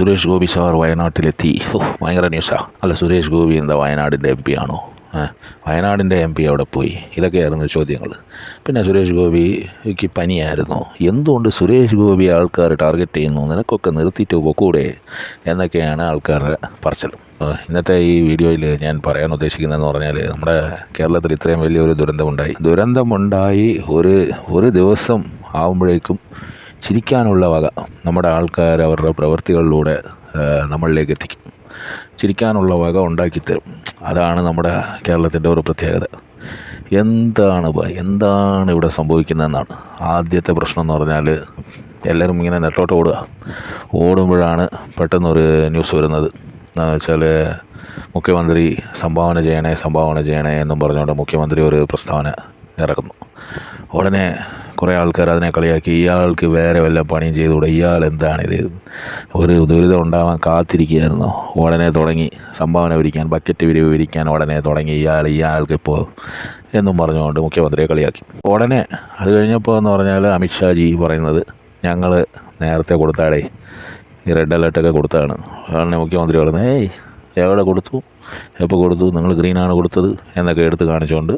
Suresh Gopi sir വയനാട്ടിലെത്തി. ഭയങ്കര ന്യൂസാണ് അല്ല സുരേഷ് ഗോപി എന്താ വയനാടിന്റെ എം പി ആണോ? വയനാടിന്റെ എം പി അവിടെ പോയി? ഇതൊക്കെയായിരുന്നു ചോദ്യങ്ങൾ പിന്നെ സുരേഷ് ഗോപിക്ക് പനിയായിരുന്നു. എന്തുകൊണ്ട് സുരേഷ് ഗോപി ആൾക്കാർ ടാർഗറ്റ് ചെയ്യുന്നു? നിനക്കൊക്കെ നിർത്തിയിട്ട് പോക്കൂടെ? എന്നൊക്കെയാണ് ആൾക്കാരുടെ പറച്ചൽ ഇന്നത്തെ ഈ വീഡിയോയിൽ ഞാൻ പറയാൻ ഉദ്ദേശിക്കുന്നതെന്ന് പറഞ്ഞാൽ നമ്മുടെ കേരളത്തിൽ ഇത്രയും വലിയൊരു ദുരന്തമുണ്ടായി. ദുരന്തമുണ്ടായി ഒരു ഒരു ദിവസം ആവുമ്പോഴേക്കും ചിരിക്കാനുള്ള വക നമ്മുടെ ആൾക്കാർ അവരുടെ പ്രവൃത്തികളിലൂടെ നമ്മളിലേക്ക് എത്തിക്കും. ചിരിക്കാനുള്ള വക ഉണ്ടാക്കിത്തരും അതാണ് നമ്മുടെ കേരളത്തിന്റെ ഒരു പ്രത്യേകത. എന്താണ് എന്താണ് ഇവിടെ സംഭവിക്കുന്നതെന്നാണ്. ആദ്യത്തെ പ്രശ്നം എന്ന് പറഞ്ഞാൽ എല്ലാവരും ഇങ്ങനെ നെട്ടോട്ട് ഓടുക. ഓടുമ്പോഴാണ് പെട്ടെന്നൊരു ന്യൂസ് വരുന്നത്. എന്താണെന്ന് വെച്ചാൽ മുഖ്യമന്ത്രി സംഭാവന ചെയ്യണേ സംഭാവന ചെയ്യണേ എന്നും പറഞ്ഞുകൊണ്ട് മുഖ്യമന്ത്രി ഒരു പ്രസ്താവന ഇറക്കുന്നു. ഉടനെ കുറേ ആൾക്കാർ അതിനെ കളിയാക്കി. ഇയാൾക്ക് വേറെ വല്ല പണിയും ചെയ്തുകൂടെ? ഇയാൾ എന്താണിത് ഒരു ദുരിതം ഉണ്ടാവാൻ കാത്തിരിക്കുകയായിരുന്നു. ഉടനെ തുടങ്ങി. സംഭാവന വിരിക്കാൻ ബക്കറ്റ് വിരിവ് വിരിക്കാൻ ഉടനെ തുടങ്ങി. ഇയാൾ ഇയാൾക്ക് ഇപ്പോൾ എന്നും പറഞ്ഞുകൊണ്ട് മുഖ്യമന്ത്രിയെ കളിയാക്കി. ഉടനെ അത് കഴിഞ്ഞപ്പോൾ എന്ന് പറഞ്ഞാൽ അമിത്ഷാജി പറയുന്നത് ഞങ്ങൾ നേരത്തെ കൊടുത്താടേ ഈ റെഡ് അലേർട്ടൊക്കെ കൊടുത്താണ്. അതാണ് മുഖ്യമന്ത്രി പറയുന്നത് ഏയ് എവിടെ കൊടുത്തു? എപ്പോൾ കൊടുത്തു? നിങ്ങൾ ഗ്രീനാണ് കൊടുത്തത്? എന്നൊക്കെ എടുത്ത് കാണിച്ചുകൊണ്ട്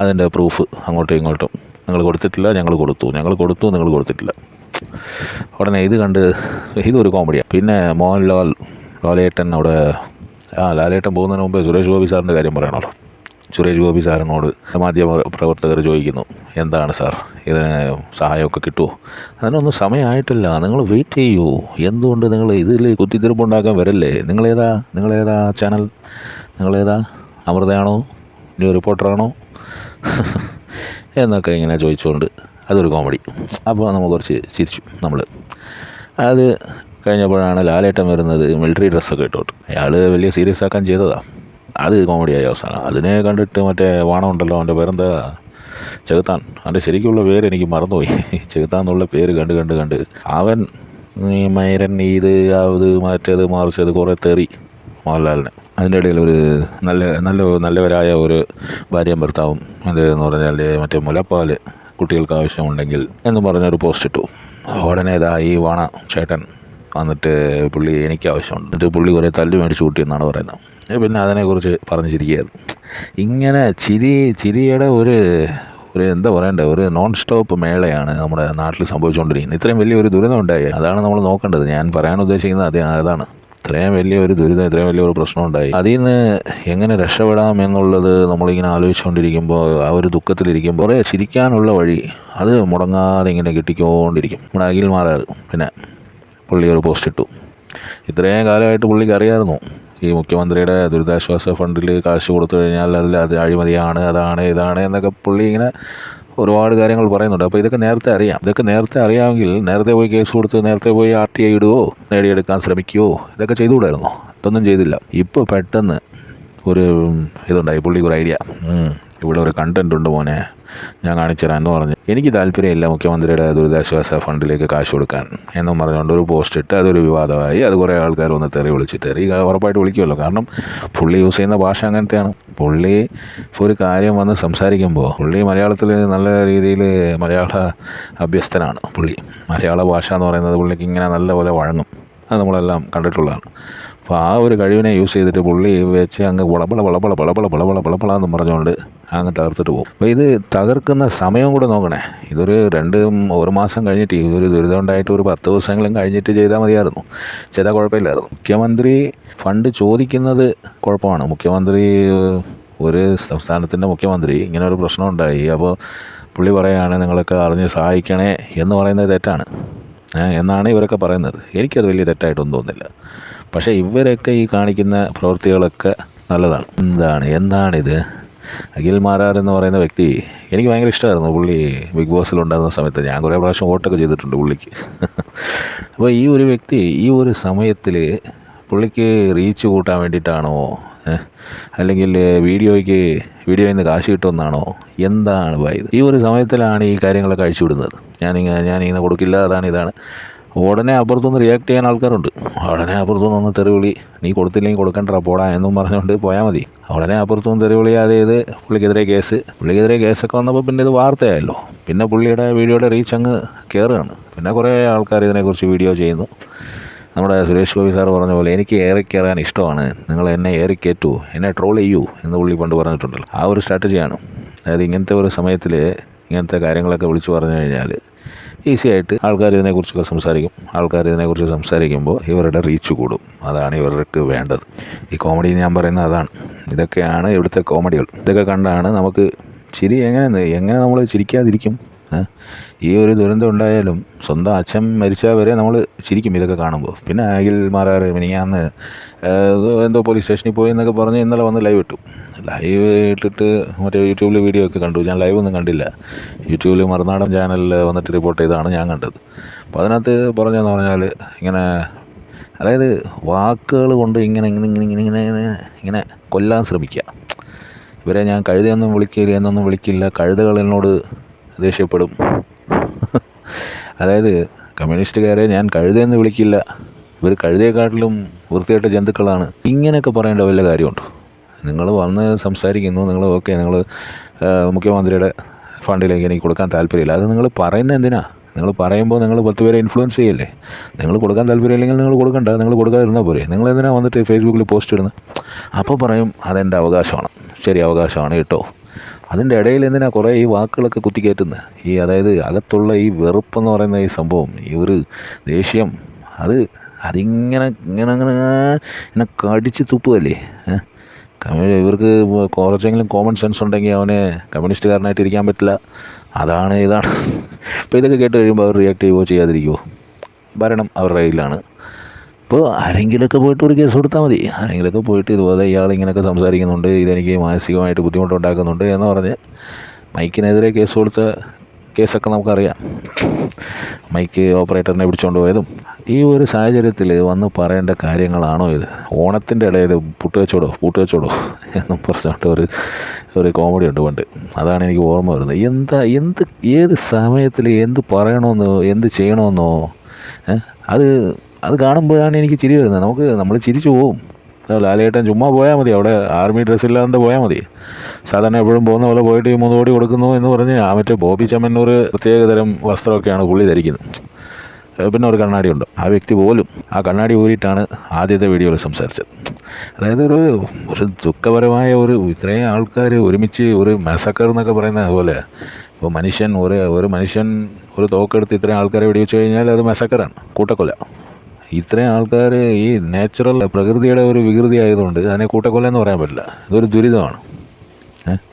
അതിന്റെ പ്രൂഫ് അങ്ങോട്ടും ഇങ്ങോട്ടും നിങ്ങൾ കൊടുത്തിട്ടില്ല ഞങ്ങൾ കൊടുത്തു. ഞങ്ങൾ കൊടുത്തു നിങ്ങൾ കൊടുത്തിട്ടില്ല. ഉടനെ ഇത് കണ്ട് ഇതൊരു കോമഡിയാണ് പിന്നെ മോഹൻലാൽ ലാലേട്ടൻ അവിടെ ആ ലാലേട്ടൻ പോകുന്നതിന് മുമ്പേ സുരേഷ് ഗോപി സാറിന്റെ കാര്യം പറയണമല്ലോ. സുരേഷ് ഗോപി സാറിനോട് മാധ്യമ പ്രവർത്തകർ ചോദിക്കുന്നു എന്താണ് സാർ? ഇതിന് സഹായമൊക്കെ കിട്ടുമോ? അതിനൊന്നും സമയമായിട്ടില്ല. നിങ്ങൾ വെയിറ്റ് ചെയ്യൂ. എന്തുകൊണ്ട് നിങ്ങൾ ഇതിൽ കുത്തിത്തിരിപ്പുണ്ടാക്കാൻ വരല്ലേ? നിങ്ങളേതാ നിങ്ങളേതാ ചാനൽ? നിങ്ങളേതാ? അമൃതയാണോ? ന്യൂ റിപ്പോർട്ടറാണോ? എന്നൊക്കെ ഇങ്ങനെ ചോദിച്ചുകൊണ്ട് അതൊരു കോമഡി അപ്പോൾ നമ്മൾ കുറച്ച് ചിരിച്ചു നമ്മൾ. അത് കഴിഞ്ഞപ്പോഴാണ് ലാലേട്ടൻ വരുന്നത് മിലിറ്ററി ഡ്രസ്സൊക്കെ ഇട്ടോട്ട്. അയാൾ വലിയ സീരിയസ് ആക്കാൻ ചെയ്തതാണ് അത് കോമഡിയായ അവസാനം. അതിനെ കണ്ടിട്ട് മറ്റേ വാണമുണ്ടല്ലോ അവന്റെ പേരെന്താ? ചെകുത്താൻ. അവന്റെ ശരിക്കുള്ള പേര് എനിക്ക് മറന്നുപോയി. ചെകുത്താൻ എന്നുള്ള പേര് കണ്ട് കണ്ട് കണ്ട് അവൻ മൈരൻ ഇത് അത് മറ്റേത് മറിച്ചത് കുറേ തെറി. മോഹൻലാലിന്. അതിന്റെ ഇടയിൽ ഒരു നല്ല നല്ല നല്ലവരായ ഒരു ഭാര്യയും ഭർത്താവും എന്ന് പറഞ്ഞാൽ മറ്റേ മുലപ്പാൽ കുട്ടികൾക്ക് ആവശ്യമുണ്ടെങ്കിൽ എന്ന് പറഞ്ഞൊരു പോസ്റ്റ് ഇട്ടു. ഉടനെ ഇതാ ഈ വാണ ചേട്ടൻ വന്നിട്ട് പുള്ളി എനിക്ക് ആവശ്യമുണ്ട്. എന്നിട്ട് പുള്ളി കുറേ തല്ല് മേടിച്ച് കൂട്ടിയെന്നാണ് പറയുന്നത്. പിന്നെ അതിനെക്കുറിച്ച് പറഞ്ഞ് ചിരിക്കുകയായിരുന്നു ഇങ്ങനെ ചിരി ചിരിയുടെ ഒരു ഒരു എന്താ പറയണ്ടേ ഒരു നോൺ സ്റ്റോപ്പ് മേളയാണ് നമ്മുടെ നാട്ടിൽ സംഭവിച്ചുകൊണ്ടിരിക്കുന്നത്. ഇത്രയും വലിയൊരു ദുരിതം ഉണ്ടായി. അതാണ് നമ്മൾ നോക്കേണ്ടത്. ഞാൻ പറയാൻ ഉദ്ദേശിക്കുന്നത് അതേ അതാണ്. ഇത്രയും വലിയൊരു ദുരിതം ഇത്രയും വലിയൊരു പ്രശ്നം ഉണ്ടായി. അതിൽ നിന്ന് എങ്ങനെ രക്ഷപ്പെടാം എന്നുള്ളത് നമ്മളിങ്ങനെ ആലോചിച്ചുകൊണ്ടിരിക്കുമ്പോൾ ആ ഒരു ദുഃഖത്തിലിരിക്കുമ്പോൾ കുറേ ചിരിക്കാനുള്ള വഴി അത് മുടങ്ങാതെ ഇങ്ങനെ കിട്ടിക്കൊണ്ടിരിക്കും. നമ്മുടെ അഖിൽ മാറാറ് പിന്നെ പുള്ളി ഒരു പോസ്റ്റ് ഇട്ടു. ഇത്രയും കാലമായിട്ട് പുള്ളിക്ക് അറിയാമായിരുന്നു ഈ മുഖ്യമന്ത്രിയുടെ ദുരിതാശ്വാസ ഫണ്ടിൽ കാശ് കൊടുത്തു കഴിഞ്ഞാൽ അതിൽ അത് അഴിമതിയാണ് അതാണ് ഇതാണ് എന്നൊക്കെ പുള്ളി ഇങ്ങനെ ഒരുപാട് കാര്യങ്ങൾ പറയുന്നുണ്ട്. അപ്പോൾ ഇതൊക്കെ നേരത്തെ അറിയാം. ഇതൊക്കെ നേരത്തെ അറിയാമെങ്കിൽ നേരത്തെ പോയി കേസ് കൊടുത്ത് നേരത്തെ പോയി ആർ ടി ഐ ഇടുകയോ നേടിയെടുക്കാൻ ശ്രമിക്കുകയോ ഇതൊക്കെ ചെയ്തുകൂടായിരുന്നോ. ഇതൊന്നും ചെയ്തില്ല. ഇപ്പോൾ പെട്ടെന്ന് ഒരു ഇതുണ്ടായി. പുള്ളിക്ക് ഒരു ഐഡിയ. ഇവിടെ ഒരു കണ്ടന്റ് ഉണ്ട് മോനെ ഞാൻ കാണിച്ചു തരാം എന്ന് പറഞ്ഞു എനിക്ക് താല്പര്യമില്ല മുഖ്യമന്ത്രിയുടെ ദുരിതാശ്വാസ ഫണ്ടിലേക്ക് കാശ് കൊടുക്കാൻ എന്നും പറഞ്ഞുകൊണ്ട് ഒരു പോസ്റ്റ് ഇട്ട് അതൊരു വിവാദമായി അത് കുറേ ആൾക്കാർ വന്ന് തെറി വിളിച്ച് തെറി ഉറപ്പായിട്ട് വിളിക്കുമല്ലോ കാരണം പുള്ളി യൂസ് ചെയ്യുന്ന ഭാഷ അങ്ങനത്തെയാണ് പുള്ളി ഒരു കാര്യം വന്ന് സംസാരിക്കുമ്പോൾ പുള്ളി മലയാളത്തിൽ നല്ല രീതിയിൽ മലയാള അഭ്യസ്തനാണ് പുള്ളി മലയാള ഭാഷ എന്ന് പറയുന്നത് പുള്ളിക്ക് ഇങ്ങനെ നല്ലപോലെ വഴങ്ങും അത് നമ്മളെല്ലാം കണ്ടിട്ടുള്ളതാണ് അപ്പോൾ ആ ഒരു കഴിവിനെ യൂസ് ചെയ്തിട്ട് പുള്ളി വെച്ച് അങ്ങ് വളപള വളപള വളപള വളപള വളപള എന്ന് പറഞ്ഞുകൊണ്ട് അങ്ങ് തകർത്തിട്ട് പോകും. അപ്പോൾ ഇത് തകർക്കുന്ന സമയം കൂടെ നോക്കണേ. ഇതൊരു രണ്ട് ഒരു മാസം കഴിഞ്ഞിട്ട് ഈ ഒരു ദുരിതം ഉണ്ടായിട്ട് ഒരു പത്ത് ദിവസങ്ങളും കഴിഞ്ഞിട്ട് ചെയ്താൽ മതിയായിരുന്നു. ചെയ്താൽ കുഴപ്പമില്ലായിരുന്നു. മുഖ്യമന്ത്രി ഫണ്ട് ചോദിക്കുന്നത് കുഴപ്പമാണ്. മുഖ്യമന്ത്രി ഒരു സംസ്ഥാനത്തിന്റെ മുഖ്യമന്ത്രി ഇങ്ങനെ ഒരു പ്രശ്നം ഉണ്ടായി. അപ്പോൾ പുള്ളി പറയുകയാണ് നിങ്ങളൊക്കെ അറിഞ്ഞ് സഹായിക്കണേ എന്ന് പറയുന്നത് തെറ്റാണ്. എന്നാണ് ഇവരൊക്കെ പറയുന്നത്. എനിക്കത് വലിയ തെറ്റായിട്ടൊന്നും തോന്നുന്നില്ല. പക്ഷേ ഇവരൊക്കെ ഈ കാണിക്കുന്ന പ്രവൃത്തികളൊക്കെ നല്ലതാണ്. എന്താണ് എന്താണിത് അഖിൽ മാരാർ എന്ന് പറയുന്ന വ്യക്തി എനിക്ക് ഭയങ്കര ഇഷ്ടമായിരുന്നു. പുള്ളി ബിഗ് ബോസിലുണ്ടായിരുന്ന സമയത്ത് ഞാൻ കുറേ പ്രാവശ്യം വോട്ടൊക്കെ ചെയ്തിട്ടുണ്ട് പുള്ളിക്ക്. അപ്പോൾ ഈ ഒരു വ്യക്തി ഈ ഒരു സമയത്തിൽ പുള്ളിക്ക് റീച്ച് കൂട്ടാൻ വേണ്ടിയിട്ടാണോ അല്ലെങ്കിൽ വീഡിയോയ്ക്ക് വീഡിയോയിൽ നിന്ന് കാശ് കിട്ടുമെന്നാണോ എന്താണ് ഇത് ഈ ഒരു സമയത്തിലാണ് ഈ കാര്യങ്ങളൊക്കെ അഴിച്ചു വിടുന്നത്. ഞാനിങ്ങനെ ഞാനിങ്ങനെ കൊടുക്കില്ല അതാണ് ഇതാണ്. ഉടനെ അപ്പുറത്തുനിന്ന് റിയാക്ട് ചെയ്യാൻ ആൾക്കാരുണ്ട്. ഉടനെ അപ്പുറത്തുനിന്ന് ഒന്ന് തെറിവിളി നീ കൊടുത്തില്ലെങ്കിൽ കൊടുക്കണ്ട പോടാ എന്നും പറഞ്ഞുകൊണ്ട് പോയാൽ മതി. ഉടനെ അപ്പുറത്തുനിന്ന് തെറിവിളി അതായത് പുള്ളിക്കെതിരെ കേസ്. പുള്ളിക്കെതിരെ കേസൊക്കെ വന്നപ്പോൾ പിന്നെ ഇത് വാർത്തയായല്ലോ. പിന്നെ പുള്ളിയുടെ വീഡിയോയുടെ റീച്ച് അങ്ങ് കയറുകയാണ് പിന്നെ കുറേ ആൾക്കാർ ഇതിനെക്കുറിച്ച് വീഡിയോ ചെയ്യുന്നു. നമ്മുടെ സുരേഷ് ഗോപി സാർ പറഞ്ഞ പോലെ എനിക്ക് ഏറിക്കയറാൻ കയറാൻ ഇഷ്ടമാണ്. നിങ്ങൾ എന്നെ ഏറിക്കയറ്റൂ കയറ്റൂ എന്നെ ട്രോൾ ചെയ്യൂ എന്ന് പുള്ളി പണ്ട് പറഞ്ഞിട്ടുണ്ടല്ലോ. ആ ഒരു സ്ട്രാറ്റജിയാണ് അതായത് ഇങ്ങനത്തെ ഒരു സമയത്തിൽ ഇങ്ങനത്തെ കാര്യങ്ങളൊക്കെ വിളിച്ചു പറഞ്ഞു കഴിഞ്ഞാൽ ഈസി ആയിട്ട് ആൾക്കാർ ഇതിനെക്കുറിച്ചൊക്കെ സംസാരിക്കും. ആൾക്കാർ ഇതിനെക്കുറിച്ച് സംസാരിക്കുമ്പോൾ ഇവരുടെ റീച്ച് കൂടും. അതാണ് ഇവർക്ക് വേണ്ടത്. ഈ കോമഡി ഞാൻ പറയുന്നത് അതാണ്. ഇതൊക്കെയാണ് ഇവിടുത്തെ കോമഡികൾ ഇതൊക്കെ കണ്ടാണ് നമുക്ക് ചിരി എങ്ങനെ എങ്ങനെ നമ്മൾ ചിരിക്കാതിരിക്കും? ഈ ഒരു ദുരന്തം ഉണ്ടായാലും സ്വന്തം അച്ഛൻ മരിച്ചാൽ വരെ നമ്മൾ ചിരിക്കും ഇതൊക്കെ കാണുമ്പോൾ പിന്നെ അഖിൽ മാറാറ് മിനിങ്ങാന്ന് എന്തോ പോലീസ് സ്റ്റേഷനിൽ പോയി എന്നൊക്കെ പറഞ്ഞ് ഇന്നലെ വന്ന് ലൈവ് ഇട്ടു. ലൈവ് ഇട്ടിട്ട് മറ്റേ യൂട്യൂബിൽ വീഡിയോ ഒക്കെ കണ്ടു. ഞാൻ ലൈവ് ഒന്നും കണ്ടില്ല. യൂട്യൂബിൽ മറുനാടൻ ചാനലിൽ വന്നിട്ട് റിപ്പോർട്ട് ചെയ്താണ് ഞാൻ കണ്ടത്. അപ്പോൾ അതിനകത്ത് പറഞ്ഞതെന്ന് പറഞ്ഞാൽ ഇങ്ങനെ അതായത് വാക്കുകൾ കൊണ്ട് ഇങ്ങനെ ഇങ്ങനെ ഇങ്ങനെ ഇങ്ങനെ ഇങ്ങനെ ഇങ്ങനെ ഇങ്ങനെ കൊല്ലാൻ ശ്രമിക്കുക ഇവരെ ഞാൻ കഴുതയൊന്നും വിളിക്കില്ല എന്നൊന്നും വിളിക്കില്ല. കഴുതകൾ എന്നോട് ദേഷ്യപ്പെടും. അതായത് കമ്മ്യൂണിസ്റ്റുകാരെ ഞാൻ കഴുതയെന്ന് വിളിക്കില്ല. ഇവർ കഴുതയെക്കാട്ടിലും വൃത്തിയായിട്ട് ജന്തുക്കളാണ്. ഇങ്ങനെയൊക്കെ പറയേണ്ട വല്ല കാര്യമുണ്ടോ? നിങ്ങൾ വന്ന് സംസാരിക്കുന്നു നിങ്ങൾ ഓക്കെ നിങ്ങൾ മുഖ്യമന്ത്രിയുടെ ഫണ്ടിലേക്ക് എനിക്ക് കൊടുക്കാൻ താല്പര്യമില്ല. അത് നിങ്ങൾ പറയുന്നത് എന്തിനാ? നിങ്ങൾ പറയുമ്പോൾ നിങ്ങൾ പത്ത് പേരെ ഇൻഫ്ലുവൻസ് ചെയ്യല്ലേ? നിങ്ങൾ കൊടുക്കാൻ താല്പര്യമില്ലെങ്കിൽ നിങ്ങൾ കൊടുക്കണ്ട. നിങ്ങൾ കൊടുക്കാതിരുന്നാൽ പോരെ. നിങ്ങൾ എന്തിനാണ് വന്നിട്ട് ഫേസ്ബുക്കിൽ പോസ്റ്റ് ഇടുന്നത്? അപ്പോൾ പറയും അതെന്റെ അവകാശമാണ്. ശരി അവകാശമാണ്. കേട്ടോ അതിന്റെ ഇടയിൽ എന്തിനാ കുറേ ഈ വാക്കുകളൊക്കെ കുത്തിക്കയറ്റുന്നത് ഈ അതായത് അകത്തുള്ള ഈ വെറുപ്പെന്ന് പറയുന്ന ഈ സംഭവം ഈ ഒരു ദേഷ്യം അത് അതിങ്ങനെ ഇങ്ങനെ അങ്ങനെ ഇങ്ങനെ കടിച്ച് തുപ്പുകയല്ലേ ഇവർക്ക് കുറച്ചെങ്കിലും കോമൺ സെൻസ് ഉണ്ടെങ്കിൽ അവനെ കമ്മ്യൂണിസ്റ്റുകാരനായിട്ട് ഇരിക്കാൻ പറ്റില്ല. അതാണ് ഇതാണ്. ഇപ്പോൾ ഇതൊക്കെ കേട്ട് കഴിയുമ്പോൾ അവർ റിയാക്ട് ചെയ്യുകയോ ചെയ്യാതിരിക്കുമോ ഭരണം അവരുടെ കയ്യിലാണ്. ഇപ്പോൾ ആരെങ്കിലുമൊക്കെ പോയിട്ട് ഒരു കേസ് കൊടുത്താൽ മതി. ആരെങ്കിലുമൊക്കെ പോയിട്ട് ഇതുപോലെ ഇയാൾ ഇങ്ങനെയൊക്കെ സംസാരിക്കുന്നുണ്ട് ഇതെനിക്ക് മാനസികമായിട്ട് ബുദ്ധിമുട്ടുണ്ടാക്കുന്നുണ്ട് എന്ന് പറഞ്ഞ് മൈക്കിനെതിരെ കേസ് കൊടുത്ത കേസൊക്കെ നമുക്കറിയാം. മൈക്ക് ഓപ്പറേറ്ററിനെ പിടിച്ചുകൊണ്ട് പോയതും ഈ ഒരു സാഹചര്യത്തിൽ വന്ന് പറയേണ്ട കാര്യങ്ങളാണോ ഇത്? ഓണത്തിന്റെ ഇടയിൽ പുട്ട് വെച്ചോടോ പൂട്ട് വെച്ചോടോ എന്നും പറഞ്ഞുകൊണ്ട് ഒരു ഒരു കോമഡി ഉണ്ട് പണ്ട്. അതാണ് എനിക്ക് ഓർമ്മ വരുന്നത്. എന്താ എന്ത് ഏത് സമയത്തിൽ എന്ത് പറയണമെന്നോ എന്ത് ചെയ്യണമെന്നോ അത് അത് കാണുമ്പോഴാണ് എനിക്ക് ചിരി വരുന്നത്. നമുക്ക് നമ്മൾ ചിരിച്ചു പോവും. ലാലേട്ടൻ ചുമ്മാ പോയാൽ മതി. അവിടെ ആർമി ഡ്രസ്സ് ഇല്ലാണ്ട് പോയാൽ മതി. സാധാരണ എപ്പോഴും പോകുന്ന പോലെ പോയിട്ട് ഈ മൂന്ന് കോടി കൊടുക്കുന്നു എന്ന് പറഞ്ഞ് ആ മറ്റേ ബോബി ചമ്മന്നൂർ പ്രത്യേകതരം വസ്ത്രമൊക്കെയാണ് പുള്ളി ധരിക്കുന്നത്. പിന്നെ ഒരു കണ്ണാടിയുണ്ട് ആ വ്യക്തി പോലും ആ കണ്ണാടി ഊരിയിട്ടാണ് ആദ്യത്തെ വീഡിയോയിൽ സംസാരിച്ചത്. അതായത് ഒരു ഒരു ദുഃഖപരമായ ഒരു ഇത്രയും ആൾക്കാർ ഒരുമിച്ച് ഒരു മെസക്കർ എന്നൊക്കെ പറയുന്നത് അതുപോലെ. ഇപ്പോൾ മനുഷ്യൻ ഒരു ഒരു മനുഷ്യൻ ഒരു തോക്കെടുത്ത് ഇത്രയും ആൾക്കാരെ വെടിവെച്ച് കഴിഞ്ഞാൽ അത് മെസക്കറാണ് കൂട്ടക്കൊല. ഇത്രയും ആൾക്കാർ ഈ നാച്ചുറൽ പ്രകൃതിയുടെ ഒരു വികൃതി ആയതുകൊണ്ട് അതിനെ കൂട്ടക്കൊല എന്ന് പറയാൻ പറ്റില്ല. ഇതൊരു ദുരിതമാണ്?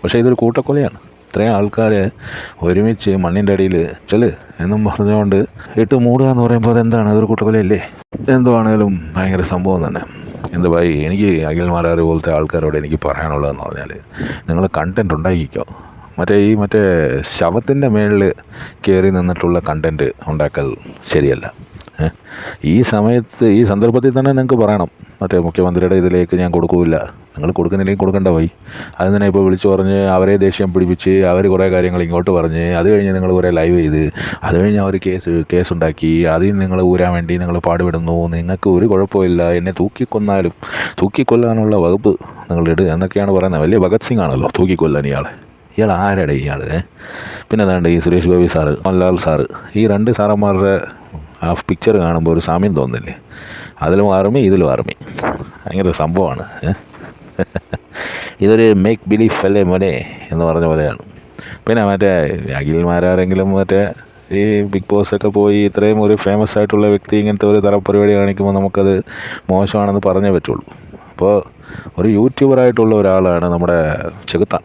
പക്ഷേ ഇതൊരു കൂട്ടക്കൊലയാണ്. ഇത്രയും ആൾക്കാരെ ഒരുമിച്ച് മണ്ണിന്റെ അടിയിൽ ചെൽ എന്നും പറഞ്ഞുകൊണ്ട് ഇട്ട് മൂടുക എന്ന് പറയുമ്പോൾ അതെന്താണ്? അതൊരു കൂട്ടക്കൊലയല്ലേ? എന്തോ ഭയങ്കര സംഭവം തന്നെ. എന്ത് ഭായി എനിക്ക് അഖിൽ മാരാറ് പോലത്തെ ആൾക്കാരോട് എനിക്ക് പറയാനുള്ളതെന്ന് പറഞ്ഞാൽ നിങ്ങൾ കണ്ടന്റ് ഉണ്ടാക്കിക്കോ. മറ്റേ ഈ മറ്റേ ശവത്തിന്റെ മേളിൽ കയറി നിന്നിട്ടുള്ള കണ്ടന്റ് ഉണ്ടാക്കൽ ശരിയല്ല? ഈ സമയത്ത് ഈ സന്ദർഭത്തിൽ തന്നെ നിങ്ങൾക്ക് പറയണം. മറ്റേ മുഖ്യമന്ത്രിയുടെ ഇതിലേക്ക് ഞാൻ കൊടുക്കില്ല നിങ്ങൾ കൊടുക്കുന്നില്ലെങ്കിൽ കൊടുക്കേണ്ട പോയി അത് തന്നെ ഇപ്പോൾ വിളിച്ചു പറഞ്ഞ് അവരെ ദേഷ്യം പിടിപ്പിച്ച് അവർ കുറേ കാര്യങ്ങൾ ഇങ്ങോട്ട് പറഞ്ഞ് അത് കഴിഞ്ഞ് നിങ്ങൾ കുറേ ലൈവ് ചെയ്ത് അത് കഴിഞ്ഞ് അവർ കേസ് കേസുണ്ടാക്കി. അതിൽ നിങ്ങൾ ഊരാൻ വേണ്ടി നിങ്ങൾ പാടുപെടുന്നു. നിങ്ങൾക്ക് ഒരു കുഴപ്പമില്ല. എന്നെ തൂക്കിക്കൊന്നാലും തൂക്കിക്കൊല്ലാനുള്ള വകുപ്പ് നിങ്ങളിട് എന്നൊക്കെയാണ് പറയുന്നത്. വലിയ ഭഗത് സിംഗ് ആണല്ലോ തൂക്കിക്കൊല്ലാൻ ഇയാളെ ഇയാൾ ആരാടെ ഇയാൾ പിന്നെ അതാണ്ട് ഈ സുരേഷ് ഗോപി സാറ് മോഹൻലാൽ സാറ്. ഈ രണ്ട് സാറന്മാരുടെ ആ പിക്ചർ കാണുമ്പോൾ ഒരു സാമ്യം തോന്നില്ലേ? അതിലും ആർമി ഇതിലും ആർമി ഭയങ്കര സംഭവമാണ് ഇതൊരു മേക്ക് ബിലീഫ് അല്ലേ മോനെ എന്ന് പറഞ്ഞ പോലെയാണ്. പിന്നെ മറ്റേ അഖിൽമാരാരെങ്കിലും മറ്റേ ഈ ബിഗ് ബോസൊക്കെ പോയി ഇത്രയും ഒരു ഫേമസ് ആയിട്ടുള്ള വ്യക്തി ഇങ്ങനത്തെ ഒരു തര പരിപാടി കാണിക്കുമ്പോൾ നമുക്കത് മോശമാണെന്ന് പറഞ്ഞേ പറ്റുള്ളൂ. അപ്പോൾ ഒരു യൂട്യൂബറായിട്ടുള്ള ഒരാളാണ് നമ്മുടെ ചെകുത്താൻ.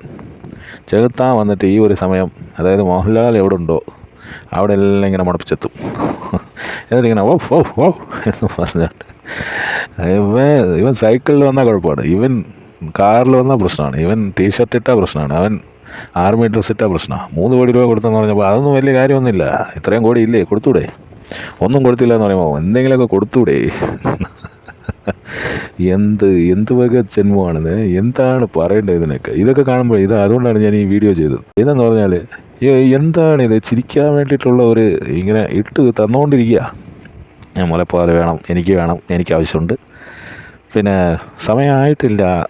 ചെകുത്താൻ വന്നിട്ട് ഈ ഒരു സമയം അതായത് മോഹൻലാൽ എവിടെ ഉണ്ടോ അവിടെ എല്ലാം ഇങ്ങനെ മുടപ്പിച്ചെത്തും. എന്നിട്ട് ഇങ്ങനെ ഓഫ് ഓഫ് ഓഫ് എന്ന് പറഞ്ഞിട്ട് ഇവൻ ഇവൻ സൈക്കിളിൽ വന്നാൽ കുഴപ്പമാണ്. ഇവൻ കാറിൽ വന്നാൽ പ്രശ്നമാണ്. ഇവൻ ടീഷർട്ട് ഇട്ടാൽ പ്രശ്നമാണ്. അവൻ ആർമി ഡ്രസ്സ് ഇട്ടാൽ പ്രശ്നമാണ്. മൂന്ന് കോടി രൂപ കൊടുത്തെന്ന് പറഞ്ഞപ്പോൾ അതൊന്നും വലിയ കാര്യമൊന്നുമില്ല. ഇത്രയും കോടി ഇല്ലേ? കൊടുത്തൂടെ? ഒന്നും കൊടുത്തില്ല എന്ന് പറയുമ്പോൾ എന്തെങ്കിലുമൊക്കെ കൊടുത്തൂടെ? എന്ത് എന്ത് വക ജന്മമാണെന്ന്? എന്താണ് പറയേണ്ടത് ഇതിനൊക്കെ? ഇതൊക്കെ കാണുമ്പോൾ ഇത് അതുകൊണ്ടാണ് ഞാൻ ഈ വീഡിയോ ചെയ്തത്. ഇതെന്ന് പറഞ്ഞാൽ എന്താണ് ഇത്? ചിരിക്കാൻ വേണ്ടിയിട്ടുള്ള ഒരു ഇങ്ങനെ ഇട്ട് തന്നുകൊണ്ടിരിക്കുക. ഞാൻ മുലപ്പാൽ വേണം എനിക്ക് വേണം എനിക്ക് ആവശ്യമുണ്ട്. പിന്നെ സമയമായിട്ടില്ല?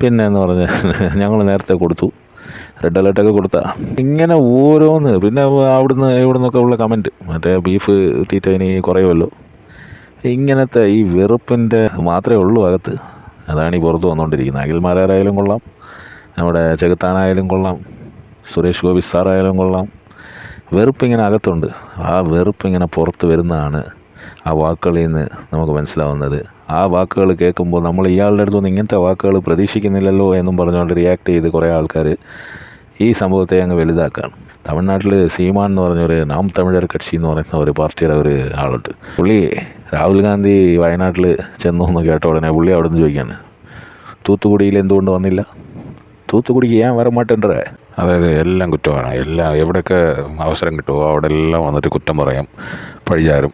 പിന്നെ എന്ന് പറഞ്ഞ് ഞങ്ങൾ നേരത്തെ കൊടുത്തു. റെഡ് അലേർട്ടൊക്കെ കൊടുത്ത. ഇങ്ങനെ ഓരോന്ന്. പിന്നെ അവിടുന്ന് ഇവിടെ നിന്നൊക്കെ ഉള്ള കമന്റ് മറ്റേ ബീഫ് തീറ്റ ഇനി കുറയുമല്ലോ. ഇങ്ങനത്തെ ഈ വെറുപ്പിന്റെ മാത്രമേ ഉള്ളൂ അകത്ത്. അതാണ് ഈ പുറത്ത് വന്നുകൊണ്ടിരിക്കുന്നത് അഖിൽമാരായാലും കൊള്ളാം. നമ്മുടെ ചെകുത്താനായാലും കൊള്ളാം. സുരേഷ് ഗോപി സാറായാലും കൊള്ളാം. വെറുപ്പിങ്ങനെ അകത്തുണ്ട്. ആ വെറുപ്പിങ്ങനെ പുറത്ത് വരുന്നതാണ് ആ വാക്കുകളിൽ നിന്ന് നമുക്ക് മനസ്സിലാവുന്നത്. ആ വാക്കുകൾ കേൾക്കുമ്പോൾ നമ്മൾ ഇയാളുടെ അടുത്തുനിന്ന് ഇങ്ങനത്തെ വാക്കുകൾ പ്രതീക്ഷിക്കുന്നില്ലല്ലോ എന്നും പറഞ്ഞുകൊണ്ട് റിയാക്ട് ചെയ്ത് കുറേ ആൾക്കാർ ഈ സംഭവത്തെ അങ്ങ് വലുതാക്കുകയാണ് തമിഴ്നാട്ടിൽ സീമാൻ എന്ന് പറഞ്ഞൊരു നാം തമിഴർ കക്ഷി എന്ന് പറയുന്ന ഒരു പാർട്ടിയുടെ ഒരു ആളുണ്ട്. പുള്ളി രാഹുൽ ഗാന്ധി വയനാട്ടിൽ ചെന്നു എന്ന് കേട്ട ഉടനെ പുള്ളി അവിടെ നിന്ന് ചോദിക്കുകയാണ് തൂത്തുക്കുടിയിൽ എന്തുകൊണ്ട് വന്നില്ല? തൂത്തുക്കുടിക്ക് ഞാൻ വര മാട്ടേണ്ടേ അതായത് എല്ലാം കുറ്റമാണ്. എല്ലാം എവിടെയൊക്കെ അവസരം കിട്ടുമോ അവിടെ എല്ലാം വന്നിട്ട് കുറ്റം പറയും. പഴിചാരും.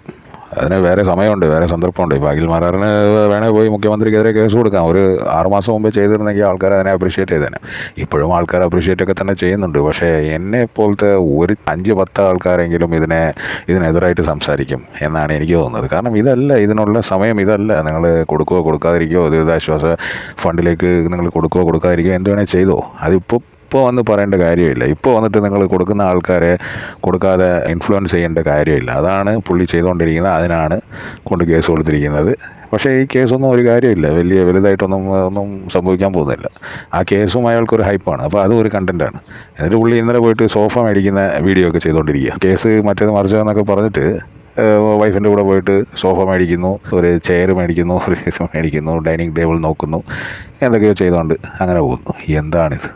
അതിന് വേറെ സമയമുണ്ട് വേറെ സന്ദർഭമുണ്ട്. ഇപ്പോൾ അഖിൽ മാരാറിന് വേണേൽ പോയി മുഖ്യമന്ത്രിക്കെതിരെ കേസ് കൊടുക്കാം. ഒരു ആറുമാസം മുമ്പേ ചെയ്തിരുന്നെങ്കിൽ ആൾക്കാർ അതിനെ അപ്രീഷിയേറ്റ് ചെയ്തേനെ. ഇപ്പോഴും ആൾക്കാർ അപ്രീഷിയേറ്റ് ഒക്കെ തന്നെ ചെയ്യുന്നുണ്ട്. പക്ഷേ എന്നെ പോലത്തെ ഒരു അഞ്ച് പത്ത് ആൾക്കാരെങ്കിലും ഇതിനെ ഇതിനെതിരായിട്ട് സംസാരിക്കും എന്നാണ് എനിക്ക് തോന്നുന്നത്. കാരണം ഇതല്ല ഇതിനുള്ള സമയം ഇതല്ല. നിങ്ങൾ കൊടുക്കുകയോ കൊടുക്കാതിരിക്കുകയോ ദുരിതാശ്വാസ ഫണ്ടിലേക്ക് നിങ്ങൾ കൊടുക്കുകയോ കൊടുക്കാതിരിക്കുകയോ എന്ത് വേണേൽ ചെയ്തോ. അതിപ്പോൾ ഇപ്പോൾ വന്ന് പറയേണ്ട കാര്യമില്ല. ഇപ്പോൾ വന്നിട്ട് നിങ്ങൾ കൊടുക്കുന്ന ആൾക്കാരെ കൊടുക്കാതെ ഇൻഫ്ലുവൻസ് ചെയ്യേണ്ട കാര്യമില്ല. അതാണ് പുള്ളി ചെയ്തുകൊണ്ടിരിക്കുന്നത്. അതിനാണ് കൊണ്ട് കേസ് കൊടുത്തിരിക്കുന്നത്. പക്ഷേ ഈ കേസൊന്നും ഒരു കാര്യമില്ല. വലിയ വലുതായിട്ടൊന്നും ഒന്നും സംഭവിക്കാൻ പോകുന്നില്ല. ആ കേസും അയാൾക്കൊരു ഹൈപ്പാണ് അപ്പോൾ അതും ഒരു കണ്ടന്റാണ് എന്നിട്ട് പുള്ളി ഇന്നലെ പോയിട്ട് സോഫ മേടിക്കുന്ന വീഡിയോ ഒക്കെ ചെയ്തുകൊണ്ടിരിക്കുക. കേസ് മറ്റേത് മറിച്ചതെന്നൊക്കെ പറഞ്ഞിട്ട് വൈഫിന്റെ കൂടെ പോയിട്ട് സോഫ മേടിക്കുന്നു ഒരു ചെയർ മേടിക്കുന്നു ഒരു മേടിക്കുന്നു ഡൈനിങ് ടേബിൾ നോക്കുന്നു എന്തൊക്കെയോ ചെയ്തുകൊണ്ട് അങ്ങനെ പോകുന്നു. എന്താണിത്